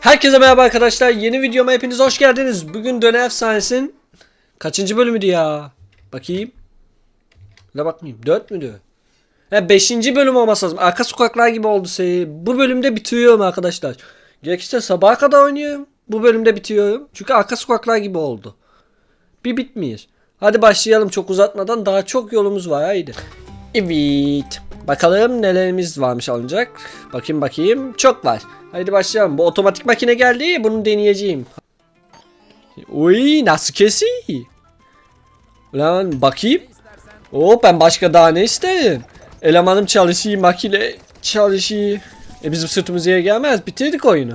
Herkese merhaba arkadaşlar. Yeni videoma hepiniz hoş geldiniz. Bugün Döner Efsanesi'nin kaçıncı bölümüydü ya? Bakayım. Ne bakmayayım. 4 müydü? He 5. bölüm olması lazım. Arka sokaklar gibi oldu seri. Bu bölümde bitiriyorum arkadaşlar. Gerekirse sabaha kadar oynuyorum. Bu bölümde bitiriyorum. Çünkü arka sokaklar gibi oldu. Bir bitmiyor. Hadi başlayalım çok uzatmadan. Daha çok yolumuz var. Haydi. Evet. Bakalım nelerimiz varmış alınacak. Bakayım bakayım. Çok var. Haydi başlayalım. Bu otomatik makine geldi. Bunu deneyeceğim. Uy nasıl kesi? Ulan bakayım. Oo ben başka daha ne isterim? Elemanım çalışıyor, makine çalışıyor. E bizim sırtımız yere gelmez. Bitirdik oyunu.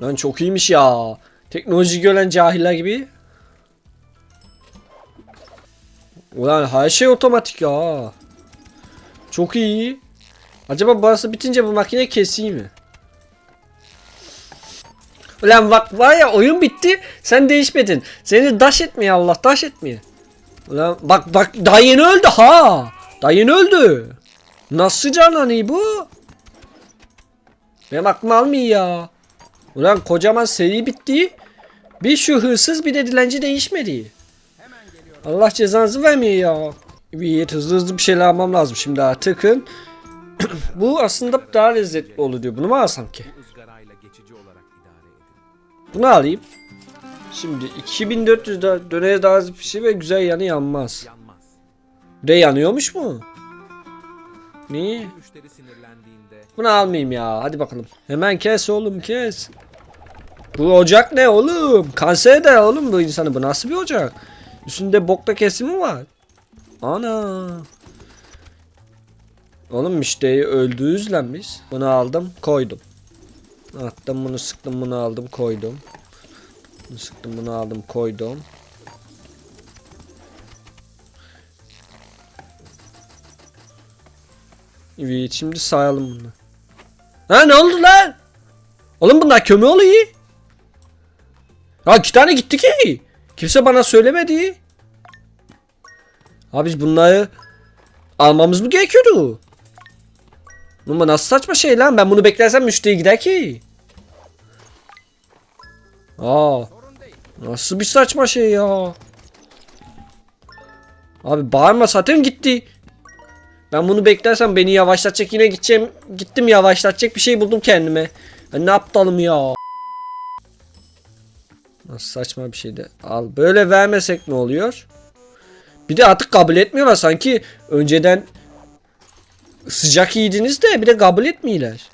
Lan çok iyiymiş ya. Teknoloji gören cahiller gibi. Ulan her şey otomatik ya. Çok iyi. Acaba burası bitince bu makine keseyim mi? Ulan bak var ya oyun bitti. Sen değişmedin. Seni daş etmiyor Allah daş etmiyor. Ulan bak bak daha yeni öldü ha. Daha yeni öldü. Nasıl canlanıyor bu? Benim aklım almıyor ya. Ulan kocaman seri bitti. Bir şu hırsız bir de dilenci değişmedi. Allah cezanızı vermiyor ya. Evet hızlı hızlı bir şeyler almam lazım şimdi artık. Bu aslında daha lezzetli olur diyor. Bunu mu alsam ki? Bunu alayım. Şimdi 2400 da dönere daha az şey ve güzel yanı yanmaz. De yanıyormuş mu? Niye? Bunu almayayım ya. Hadi bakalım. Hemen kes oğlum kes. Bu ocak ne oğlum? Kanser eder oğlum bu insanı. Bu nasıl bir ocak? Üstünde bokta kesimi var. Ana. Oğlum müşteri öldüğüz lan biz. Bunu aldım koydum. Attım bunu sıktım bunu aldım koydum. Bunu sıktım bunu aldım koydum. Evet şimdi sayalım bunu. Ha ne oldu lan? Oğlum bunlar kömür oluyor. Ha iki tane gitti ki. Kimse bana söylemedi. Abi biz bunları almamız mı gerekiyordu? Bu nasıl saçma şey lan? Ben bunu beklersem müşteri gider ki. Aa. Nasıl bir saçma şey ya? Abi bağırma zaten gitti. Ben bunu beklersem beni yavaşlatacak yine gideceğim. Gittim yavaşlatacak bir şey buldum kendime. Ben ne aptalım ya. Nasıl saçma bir şeydi. Al böyle vermesek ne oluyor? Bir de artık kabul etmiyorlar sanki önceden sıcak yediniz de bir de kabul etmiyorlar.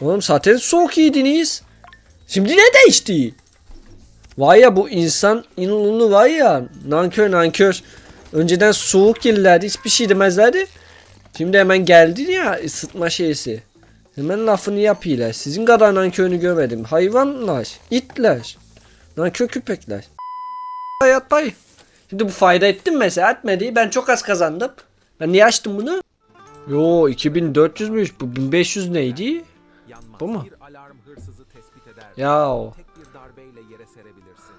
Oğlum zaten soğuk yediniz. Şimdi ne değişti? Vay ya bu insan inanılmaz var ya nankör nankör. Önceden soğuk yerlerdi hiçbir şey demezlerdi. Şimdi hemen geldi ya ısıtma şeysi. Hemen lafını yapıyorlar. Sizin kadar nankörünü görmedim. Hayvanlar, itler, nankör köpekler. Hayat pay. Şimdi bu fayda ettim mesela etmedi. Ben çok az kazandım. Ben niye açtım bunu? Yo 2400'müş. Bu 1500 neydi? Bu mu? Ya o. Serebilirsin.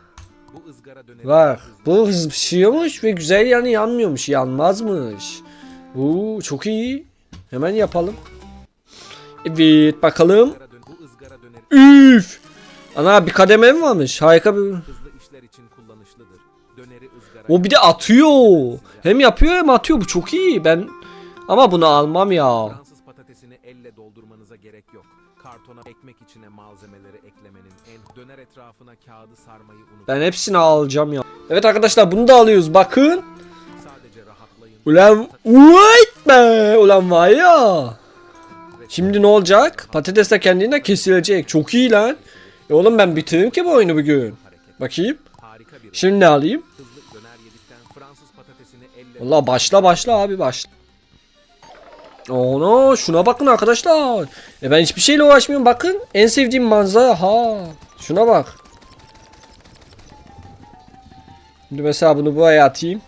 Bu pişiyormuş ve güzel yanı yanmıyormuş. Yanmazmış. Oo çok iyi. Hemen yapalım. Evet bakalım. Üf. Ana bir kademe mi varmış? Harika bir... O bir de atıyor. Hem yapıyor hem atıyor. Bu çok iyi. Ben ama bunu almam ya. Fransız patatesini elle doldurmanıza gerek yok. Kartona ekmek içine malzemeleri eklemenin en döner etrafına kağıdı sarmayı unutmayın. Ben hepsini alacağım ya. Evet arkadaşlar bunu da alıyoruz. Bakın. Sadece rahatlayın. Ulan wait be. Ulan var ya. Şimdi ne olacak? Patates de kendinden kesilecek. Çok iyi lan. E oğlum ben bitiririm ki bu oyunu bugün. Bakayım. Şimdi ne alayım? Valla başla başla abi başla. Ono şuna bakın arkadaşlar. E ben hiçbir şeyle uğraşmıyorum. Bakın en sevdiğim manzara ha. Şuna bak. Şimdi mesela bunu buraya atayım.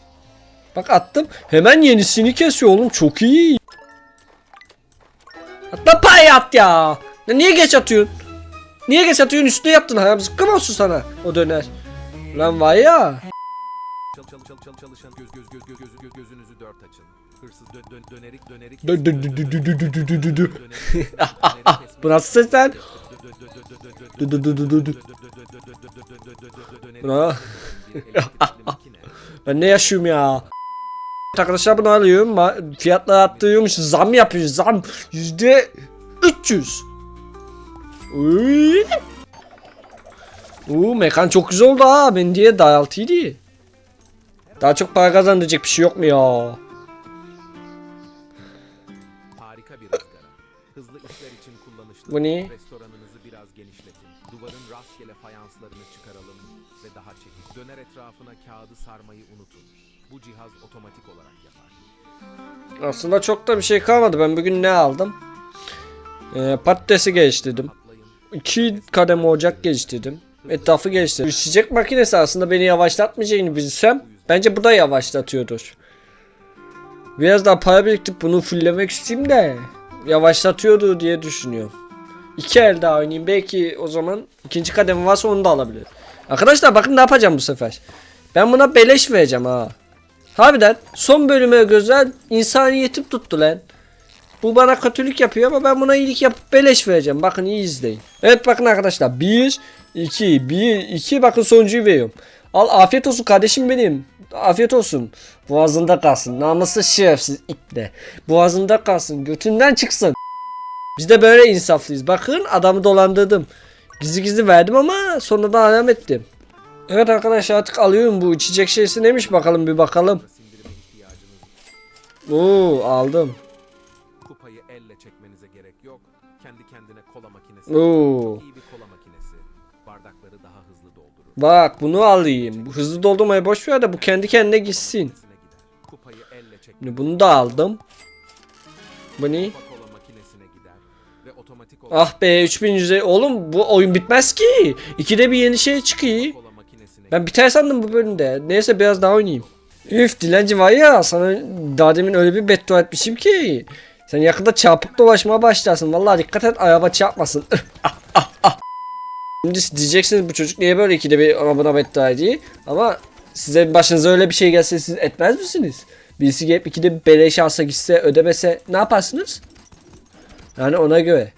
Bak attım. Hemen yenisini kesiyor oğlum. Çok iyi. Atla pay at ya. ya. Niye geç atıyorsun? Niye geç atıyorsun? Üstüne yaptın ha. Zıkkım olsun sana o döner. Lan var ya. Çal çal çal çal çalışan göz göz göz göz göz göz gözünüzü dört açın. Hırsız dö dö dönerik dönerik. Dö- dö- dö- dö- dö- dö- dö- dö- dö- dö. Bu nasıl ses lan? Dö- dö- dö- dö- dö- dö- Buna- Ben ne yaşıyorum ya? Arkadaşlar bunu alıyorum. Fiyatlar arttırıyormuş. Zam yapıyor. Zam. Yüzde 300. Uy. Uuu mekan çok güzel oldu ha. Ben diye dayaltıydı. Daha çok para kazandıracak bir şey yok mu ya? Harika bir ızgara. Hızlı işler için kullanışlı. Bu ne? Restoranınızı biraz genişletin. Duvarın rastgele fayanslarını çıkaralım ve daha çekin. Döner etrafına kağıdı sarmayı unutun. Bu cihaz otomatik olarak yapar. Aslında çok da bir şey kalmadı. Ben bugün ne aldım? Ee, patatesi geliştirdim. İki kademe ocak geliştirdim. Etrafı geliştirdim. Sıcak makinesi aslında beni yavaşlatmayacağını bilsem bence bu da yavaşlatıyordur. Biraz daha para biriktirip bunu fulllemek isteyeyim de yavaşlatıyordu diye düşünüyorum. İki el daha oynayayım. Belki o zaman ikinci kademe varsa onu da alabilirim. Arkadaşlar bakın ne yapacağım bu sefer. Ben buna beleş vereceğim ha. Harbiden son bölüme güzel insaniyetim tuttu lan. Bu bana kötülük yapıyor ama ben buna iyilik yapıp beleş vereceğim. Bakın iyi izleyin. Evet bakın arkadaşlar. 1, 2, 1, 2 bakın sonuncuyu veriyorum. Al afiyet olsun kardeşim benim. Afiyet olsun. Boğazında kalsın. Namussuz şerefsiz iple. Boğazında kalsın. Götünden çıksın. Biz de böyle insaflıyız. Bakın adamı dolandırdım. Gizli gizli verdim ama sonradan alam ettim. Evet arkadaşlar artık alıyorum bu içecek şeysi neymiş bakalım bir bakalım. Oo aldım. Kupayı elle çekmenize gerek yok. Kendi kendine kola makinesi. Oo. Bak bunu alayım. Hızlı doldurmayı boş ver de bu kendi kendine gitsin. Şimdi bunu da aldım. Bu ne? Ah be 3100 oğlum bu oyun bitmez ki. İkide bir yeni şey çıkıyor. Ben biter sandım bu bölümde. Neyse biraz daha oynayayım. Üf dilenci var ya sana daha demin öyle bir beddua etmişim ki. Sen yakında çarpık dolaşmaya başlarsın. Vallahi dikkat et araba çarpmasın. Şimdi diyeceksiniz bu çocuk niye böyle ikide bir buna beddua ediyor. Ama size başınıza öyle bir şey gelse siz etmez misiniz? Birisi gelip ikide bir beleş alsa gitse ödemese ne yaparsınız? Yani ona göre.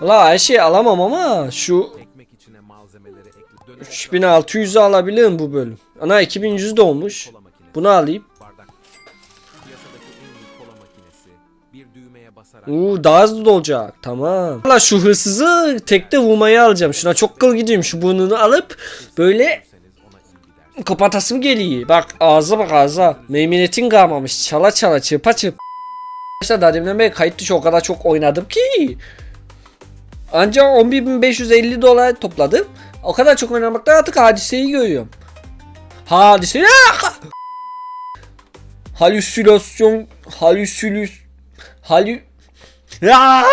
Valla her şeyi alamam ama şu ekmek içine malzemeleri ekle. Döner 3600'ü alabilirim bu bölüm. Ana 2100 de olmuş. Bunu alayım. Uuu daha hızlı da olacak. Tamam. Valla şu hırsızı tekte vurmayı alacağım. Şuna çok kıl gidiyorum. Şu burnunu alıp böyle kapatasım geliyor. Bak ağza bak ağza. Meymenetin kalmamış. Çala çala çırpa çırp. Arkadaşlar daha deminden beri kayıt dışı o kadar çok oynadım ki. Ancak 11.550 dolar topladım. O kadar çok oynamakta artık hadiseyi görüyorum. Hadise... Halüsinasyon... Halüsinüs... Halü... Ya!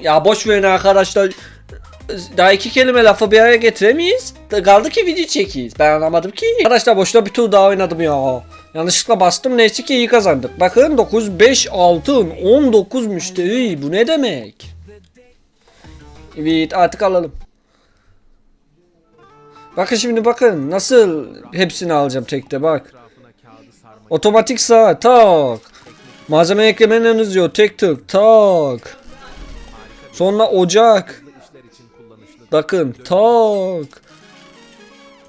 Ya boş verin arkadaşlar. Daha iki kelime lafı bir araya getiremeyiz. Kaldı ki video çekiyiz. Ben anlamadım ki. Arkadaşlar boşuna bir tur daha oynadım ya. Yanlışlıkla bastım neyse ki iyi kazandık. Bakın 9 5 altın 19 müşteri. Bu ne demek? Evet artık alalım. Bakın şimdi bakın nasıl hepsini alacağım tekte bak. Otomatik sağ tak. Malzeme eklemenin yazıyor tek tık tak. Sonra ocak. Bakın tak.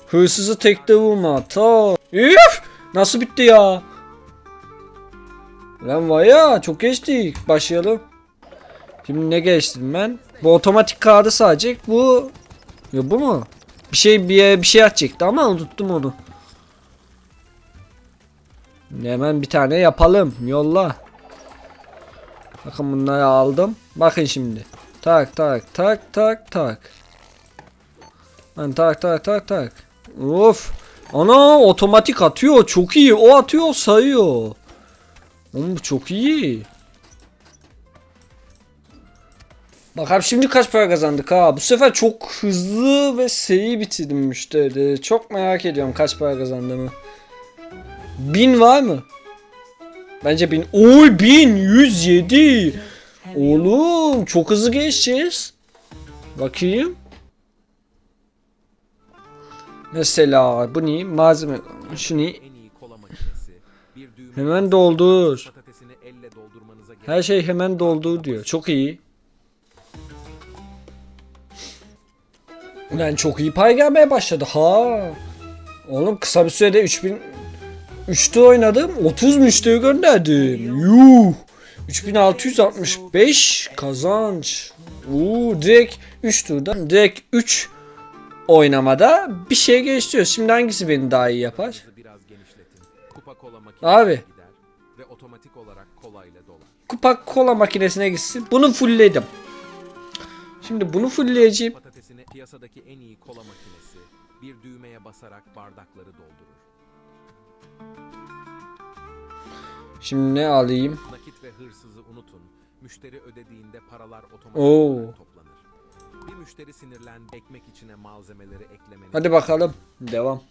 Hırsızı tekte vurma tak. Üf! Nasıl bitti ya? Lan var ya çok geçtik. Başlayalım. Şimdi ne geçtim ben? Bu otomatik kağıdı sadece bu. Ya bu mu? Bir şey bir, bir şey atacaktı ama unuttum onu. Hemen bir tane yapalım. Yolla. Bakın bunları aldım. Bakın şimdi. Tak tak tak tak tak. Lan tak tak tak tak. Of. Ana otomatik atıyor. Çok iyi. O atıyor sayıyor. Oğlum bu çok iyi. Bakalım şimdi kaç para kazandık ha. Bu sefer çok hızlı ve seri bitirdim müşteri. Çok merak ediyorum kaç para kazandığımı. Bin var mı? Bence bin. Oy bin yüz yedi. Oğlum çok hızlı geçeceğiz. Bakayım. Mesela bu ne? Malzeme. Şu ne? Hemen doldur. Her şey hemen doldur diyor. Çok iyi. Yani çok iyi pay gelmeye başladı. Ha. Oğlum kısa bir sürede 3000 3'te oynadım. 30 müşteri gönderdim. Yuh. 3665 kazanç. Uuu direkt 3 turda direkt 3 oynamada bir şey geçiyor. Şimdi hangisi beni daha iyi yapar? Abi. Kupa kola makinesine gitsin. Bunu fullledim. Şimdi bunu fullleyeceğim. Patatesini piyasadaki en iyi kola makinesi bir düğmeye basarak bardakları doldurur. Şimdi ne alayım? Nakit ve hırsızı unutun. Müşteri ödediğinde paralar otomatik Oo. toplanır. Bir müşteri sinirlen ekmek içine malzemeleri eklemeni Hadi bakalım. Devam.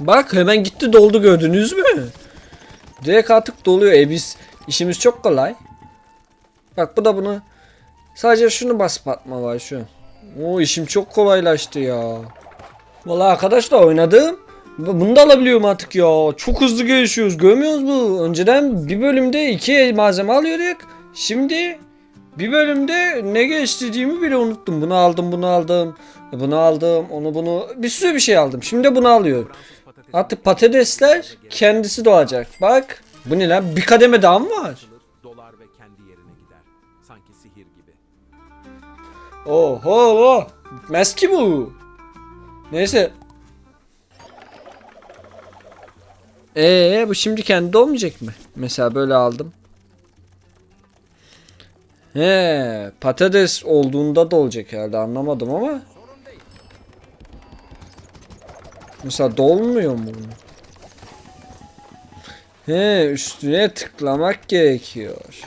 Bak hemen gitti doldu gördünüz mü? Direkt artık doluyor. E biz işimiz çok kolay. Bak bu da bunu sadece şunu basıp atma var şu. O işim çok kolaylaştı ya. Vallahi arkadaşlar oynadım. Bunu da alabiliyorum artık ya. Çok hızlı gelişiyoruz. Görmüyoruz mu? Önceden bir bölümde iki malzeme alıyorduk. Şimdi bir bölümde ne geçtiğimi bile unuttum. Bunu aldım, bunu aldım. Bunu aldım, onu bunu bir sürü bir şey aldım. Şimdi bunu alıyorum. Artık patatesler kendisi doğacak. Bak. Bu ne lan? Bir kademe daha mı var? Oho. Bitmez ki bu. Neyse. Ee bu şimdi kendi olmayacak mı? Mesela böyle aldım. He, patates olduğunda da olacak herhalde anlamadım ama. Mesela dolmuyor mu bunu? He, üstüne tıklamak gerekiyor.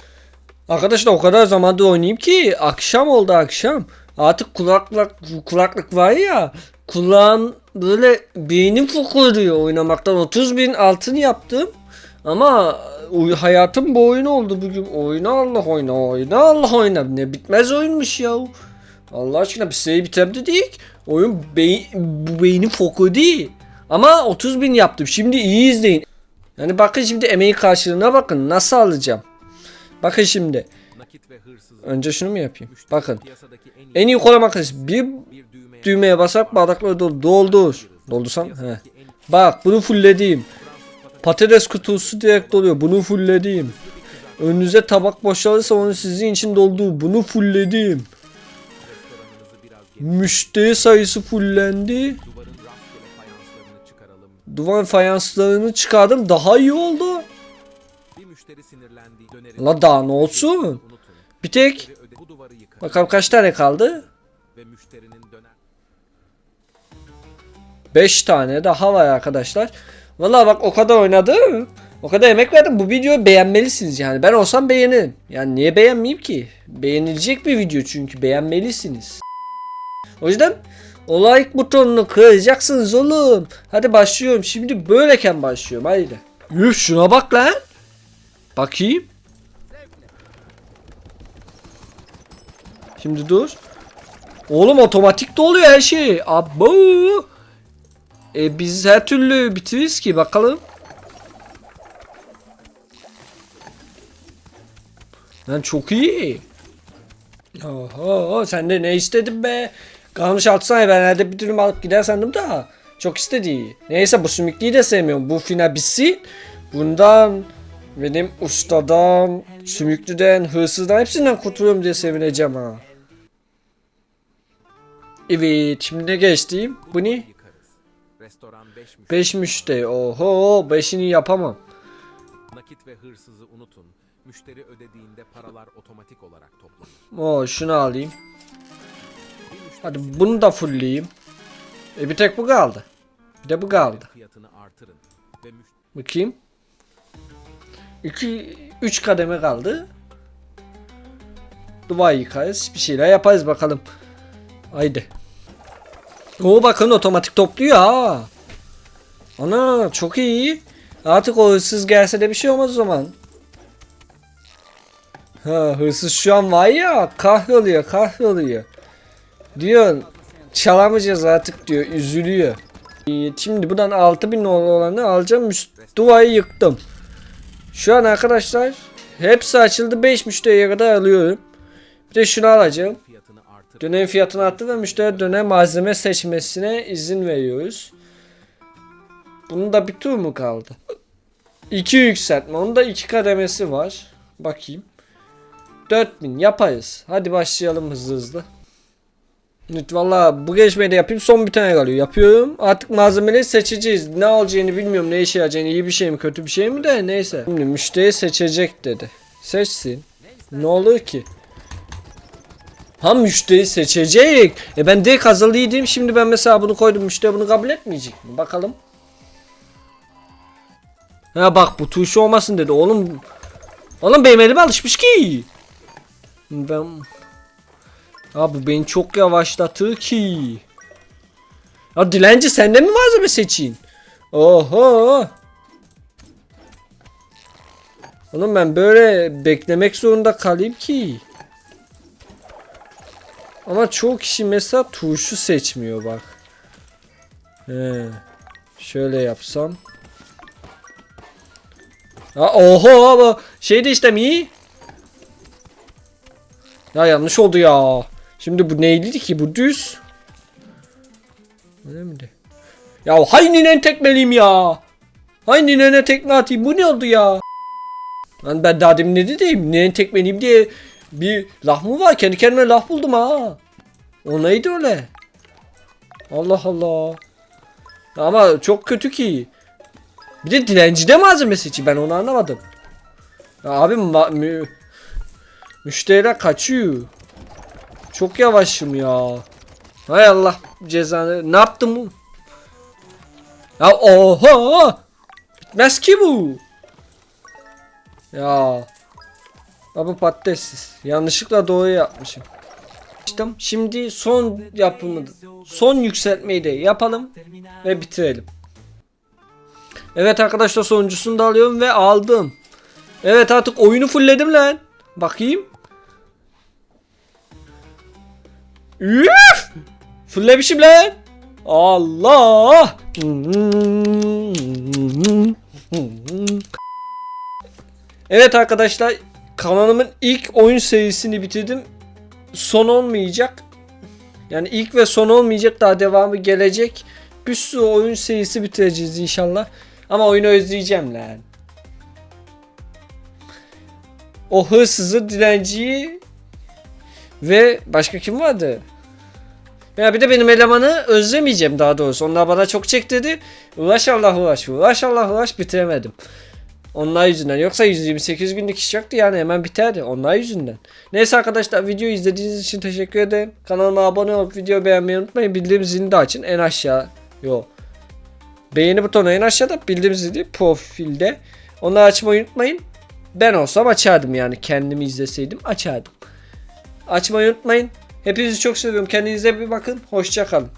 Arkadaşlar o kadar zamandır oynayayım ki akşam oldu akşam. Artık kulaklık kulaklık var ya kulağın böyle beynim fokurduyor oynamaktan 30 bin altın yaptım. Ama hayatım bu oyun oldu bugün. Oyna Allah oyna oyna Allah oyna. Ne bitmez oyunmuş ya. Allah aşkına bir seri bitemdi değil. Oyun beyin, beynin foku değil. Ama 30 bin yaptım. Şimdi iyi izleyin. Yani bakın şimdi emeğin karşılığına bakın. Nasıl alacağım? Bakın şimdi. Önce şunu mu yapayım? Bakın. en iyi En iyi kola makinesi. Bir düğmeye basarak bardakları dol- doldur. Doldursam? He. Bak bunu fulllediğim. Patates kutusu direkt doluyor. Bunu fulllediğim. Önünüze tabak boşalırsa onu sizin için doldu. Bunu geniş. Müşteri sayısı fullendi. Duvar fayanslarını çıkardım. Daha iyi oldu. La daha ne olsun? Bir tek. Bakalım kaç tane kaldı? ve müşterinin döner 5 tane daha var arkadaşlar. Vallahi bak o kadar oynadım. O kadar emek verdim. Bu videoyu beğenmelisiniz yani. Ben olsam beğenirim. Yani niye beğenmeyeyim ki? Beğenilecek bir video çünkü beğenmelisiniz. O yüzden o like butonunu kıracaksınız oğlum. Hadi başlıyorum. Şimdi böyleken başlıyorum. Haydi. Üf şuna bak lan. Bakayım. Şimdi dur. Oğlum otomatik doluyor her şey. Abo. E biz her türlü bitiririz ki bakalım. Lan çok iyi. Oho sen de ne istedin be? Kalmış altı saniye ben herhalde bir dürüm alıp gider sandım da. Çok istedi. Neyse bu sümüklüyü de sevmiyorum. Bu final bitsin. Bundan benim ustadan, sümüklüden, hırsızdan hepsinden kurtuluyorum diye sevineceğim ha. Evet şimdi ne geçtiğim? Bu ne? yıkarız. Restoran 5 müşteri 5 müşteri. Oho 5'ini yapamam. nakit ve hırsızı unutun. Müşteri ödediğinde paralar otomatik olarak toplanır. Oo şunu alayım. Hadi bunu da fullleyeyim. E bir tek bu kaldı. Bir de bu kaldı. Bakayım. 2 3 kademe kaldı. Dubai yıkarız. Bir şeyler yaparız bakalım. Haydi. Oo bakın otomatik topluyor ha. Ana çok iyi. Artık o hırsız gelse de bir şey olmaz o zaman. Ha hırsız şu an var ya kahroluyor kahroluyor. Diyor çalamayacağız artık diyor üzülüyor. Şimdi buradan 6000 olanı alacağım duayı yıktım. Şu an arkadaşlar hepsi açıldı 5 müşteriye kadar alıyorum. Bir de şunu alacağım. Dönem fiyatını arttı ve müşteri dönem malzeme seçmesine izin veriyoruz. Bunun da bir tur mu kaldı? 2 yükseltme. Onun da 2 kademesi var. Bakayım. 4000 yaparız. Hadi başlayalım hızlı hızlı. Valla bu gelişmeyi de yapayım. Son bir tane kalıyor. Yapıyorum. Artık malzemeleri seçeceğiz. Ne alacağını bilmiyorum. Ne işe yarayacağını. iyi bir şey mi kötü bir şey mi de neyse. Şimdi müşteri seçecek dedi. Seçsin. Ne olur ki? Ha müşteri seçecek. E ben direkt hazırlıydım. Şimdi ben mesela bunu koydum. Müşteri bunu kabul etmeyecek mi? Bakalım. Ha bak bu tuşu olmasın dedi. Oğlum Oğlum benim elime alışmış ki. Ben Ha bu beni çok yavaşlatır ki. Ya dilenci senden mi malzeme seçeyim? Oho. Oğlum ben böyle beklemek zorunda kalayım ki. Ama çoğu kişi mesela tuşu seçmiyor bak. He. Şöyle yapsam. Ha, oho bu şey de istemiyor. Ya yanlış oldu ya. Şimdi bu neydi ki bu düz. Miydi? Ya hay ninen tekmeliyim ya. Hay ninene tekme atayım bu ne oldu ya? Lan ben daha demin ne dedim? Ninen tekmeliyim diye bir laf mı var? Kendi kendime laf buldum ha. O neydi öyle? Allah Allah. Ama çok kötü ki. Bir de dilencide malzeme seçiyor. Ben onu anlamadım. Ya abi ma- mü- müşteriler kaçıyor. Çok yavaşım ya. Hay Allah cezanı. Ne yaptım bu? Ya oha! Bitmez ki bu. Ya. Ya bu patatessiz. Yanlışlıkla doğru yapmışım. Açtım. Şimdi son yapımı, son yükseltmeyi de yapalım ve bitirelim. Evet arkadaşlar sonuncusunu da alıyorum ve aldım. Evet artık oyunu fullledim lan. Bakayım. Üf! Fulllemişim lan. Allah! Evet arkadaşlar kanalımın ilk oyun serisini bitirdim. Son olmayacak. Yani ilk ve son olmayacak daha devamı gelecek. Bir sürü oyun serisi bitireceğiz inşallah. Ama oyunu özleyeceğim lan. O hırsızı, dilenciyi ve başka kim vardı? Ya bir de benim elemanı özlemeyeceğim daha doğrusu. Onlar bana çok çektirdi. Uğraş Allah uğraş, uğraş Allah uğraş bitiremedim. Onlar yüzünden. Yoksa 128 günlük iş yoktu yani hemen biterdi. Onlar yüzünden. Neyse arkadaşlar videoyu izlediğiniz için teşekkür ederim. Kanalıma abone olup video beğenmeyi unutmayın. Bildirim zilini de açın en aşağı. Yo. Beğeni butonu en aşağıda. Bildirim zili profilde. Onları açmayı unutmayın. Ben olsam açardım yani. Kendimi izleseydim açardım. Açmayı unutmayın. Hepinizi çok seviyorum. Kendinize bir bakın. Hoşça kalın.